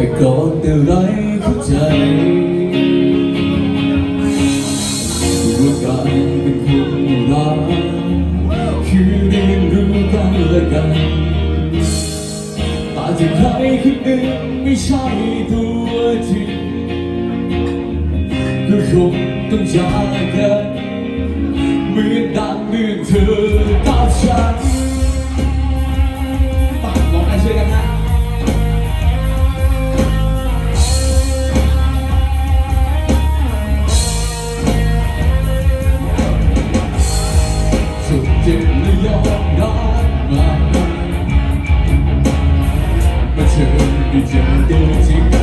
แต่ก่อนแต่ไรเข้ใจรู้กันเป็นคนรักคือเรียนรู้กันและกันแต่จะใครคนหนึ่งไม่ใช่ตัวจริงก็คงต้องจากกันเหมือนดังเรื่องเธอกับฉัน Bütün bir the dolu